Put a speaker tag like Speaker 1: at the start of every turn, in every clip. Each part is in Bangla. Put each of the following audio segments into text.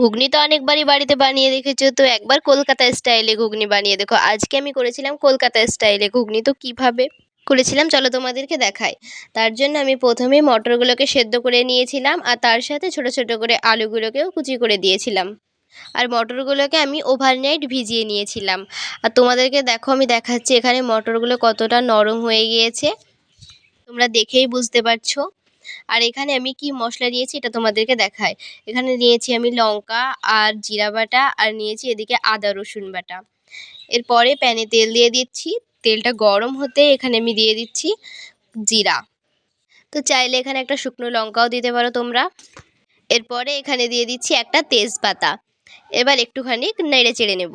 Speaker 1: ঘুগনি তো অনেকবারই বাড়িতে বানিয়ে দেখেছ, তো একবার কলকাতা স্টাইলে ঘুগনি বানিয়ে দেখো। আজকে আমি করেছিলাম কলকাতা স্টাইলে ঘুগনি, তো কীভাবে করেছিলাম চলো তোমাদেরকে দেখাই। তার জন্য আমি প্রথমে মটরগুলোকে সেদ্ধ করে নিয়েছিলাম, আর তার সাথে ছোট ছোট করে আলুগুলোকেও কুচি করে দিয়েছিলাম। আর মটরগুলোকে আমি ওভারনাইট ভিজিয়ে নিয়েছিলাম। আর তোমাদেরকে দেখো, আমি দেখাচ্ছি এখানে মটরগুলো কতটা নরম হয়ে গিয়েছে। তোমরা দেখেই বুঝতে পারছ। আর এখানে আমি কি মশলা নিয়েছি এটা তোমাদেরকে দেখায় এখানে নিয়েছি আমি লঙ্কা আর জিরা বাটা আর নিয়েছি এদিকে আদা, রসুন বাটা। এরপরে প্যানে তেল দিয়ে দিচ্ছি। তেলটা গরম হতে এখানে আমি দিয়ে দিচ্ছি জিরা। তো চাইলে এখানে একটা শুকনো লঙ্কাও দিতে পারো তোমরা। এরপরে এখানে দিয়ে দিচ্ছি একটা তেজপাতা। এবার একটুখানি নেড়ে চেড়ে নেব।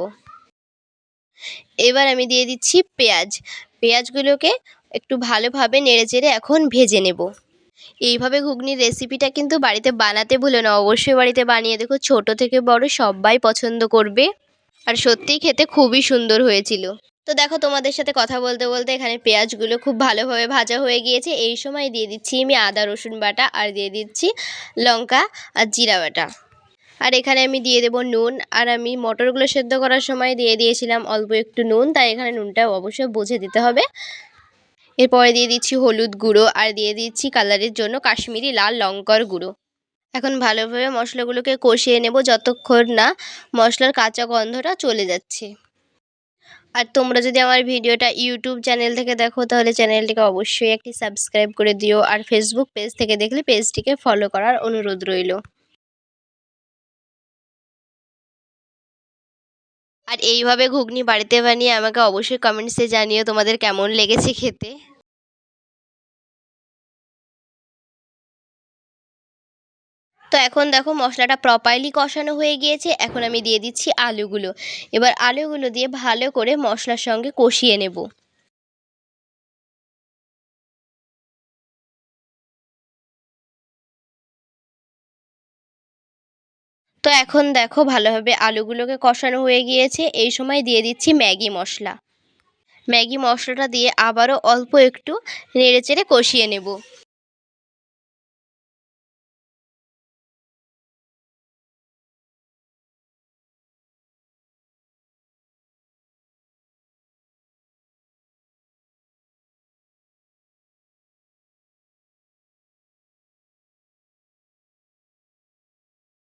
Speaker 1: এবার আমি দিয়ে দিচ্ছি পেঁয়াজ। পেঁয়াজগুলোকে একটু ভালোভাবে নেড়ে চেড়ে এখন ভেজে নেব। এইভাবে ঘুগনির রেসিপিটা কিন্তু বাড়িতে বানাতে ভুলো না, অবশ্যই বাড়িতে বানিয়ে দেখো। ছোট থেকে বড় সবাই পছন্দ করবে। আর সত্যিই খেতে খুবই সুন্দর হয়েছিল। তো দেখো, তোমাদের সাথে কথা বলতে বলতে এখানে পেঁয়াজগুলো খুব ভালোভাবে ভাজা হয়ে গিয়েছে। এই সময় দিয়ে দিচ্ছি আমি আদা, রসুন বাটা আর দিয়ে দিচ্ছি লঙ্কা আর জিরা বাটা। আর এখানে আমি দিয়ে দেবো নুন। আর আমি মটরগুলো সেদ্ধ করার সময় দিয়ে দিয়েছিলাম অল্প একটু নুন, তাই এখানে নুনটা অবশ্যই বুঝে দিতে হবে। এরপরে দিয়ে দিচ্ছি হলুদ গুঁড়ো আর দিয়ে দিচ্ছি কালারের জন্য কাশ্মীরি লাল লঙ্কার গুঁড়ো। এখন ভালোভাবে মশলাগুলোকে কষিয়ে নেব যতক্ষণ না মশলার কাঁচা গন্ধটা চলে যাচ্ছে। আর তোমরা যদি আমার ভিডিওটা ইউটিউব চ্যানেল থেকে দেখো, তাহলে চ্যানেলটিকে অবশ্যই একটি সাবস্ক্রাইব করে দিও। আর ফেসবুক পেজ থেকে দেখলে পেজটিকে ফলো করার অনুরোধ রইল। আর এইভাবে ঘুগনি বাড়িতে বানিয়ে আমাকে অবশ্যই কমেন্টসে জানিও তোমাদের কেমন লেগেছে খেতে। তো এখন দেখো মশলাটা প্রপারলি কষানো হয়ে গিয়েছে, এখন আমি দিয়ে দিচ্ছি আলুগুলো। এবার আলুগুলো দিয়ে ভালো করে মশলার সঙ্গে কষিয়ে নেব। তো এখন দেখো ভালোভাবে আলুগুলোকে কষানো হয়ে গিয়েছে। এই সময় দিয়ে দিচ্ছি ম্যাগি মশলা। ম্যাগি মশলাটা দিয়ে আবারও অল্প একটু নেড়ে চেড়ে কষিয়ে নেব।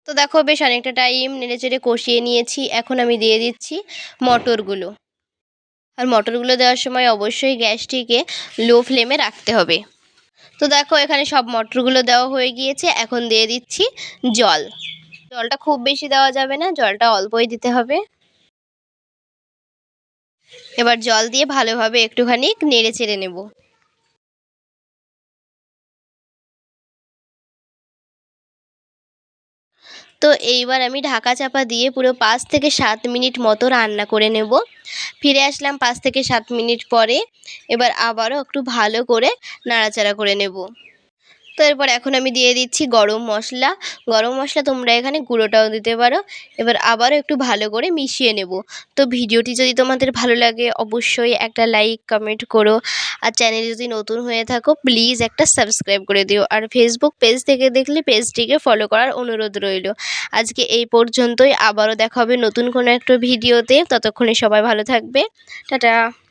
Speaker 1: তো দেখো বেশ অনেকটা টাইম নেড়ে চেড়ে কষিয়ে নিয়েছি। এখন আমি দিয়ে দিচ্ছি মটরগুলো। আর মটরগুলো দেওয়ার সময় অবশ্যই গ্যাসটিকে লো ফ্লেমে রাখতে হবে। তো দেখো এখানে সব মটরগুলো দেওয়া হয়ে গিয়েছে। এখন দিয়ে দিচ্ছি জল। জলটা খুব বেশি দেওয়া যাবে না, জলটা অল্পই দিতে হবে। এবার জল দিয়ে ভালোভাবে একটুখানি নেড়ে চেড়ে নেব। তো এইবার আমি ঢাকা চাপা দিয়ে পুরো পাঁচ থেকে সাত মিনিট মতো রান্না করে নেব। ফিরে আসলাম পাঁচ থেকে সাত মিনিট পরে। এবার আবারও একটু ভালো করে নাড়াচাড়া করে নেব। তো এরপর এখন আমি দিয়ে দিচ্ছি গরম মশলা। গরম মশলা তোমরা এখানে গুঁড়োটাও দিতে পারো। এবার আবারও একটু ভালো করে মিশিয়ে নেব। তো ভিডিওটি যদি তোমাদের ভালো লাগে, অবশ্যই একটা লাইক, কমেন্ট করো। আর চ্যানেল যদি নতুন হয়ে থাকো, প্লিজ একটা সাবস্ক্রাইব করে দিও। আর ফেসবুক পেজ থেকে দেখলে পেজটিকে ফলো করার অনুরোধ রইল। আজকে এই পর্যন্তই। আবারও দেখা হবে নতুন কোনো একটা ভিডিওতে। ততক্ষণে সবাই ভালো থাকবে। টাটা!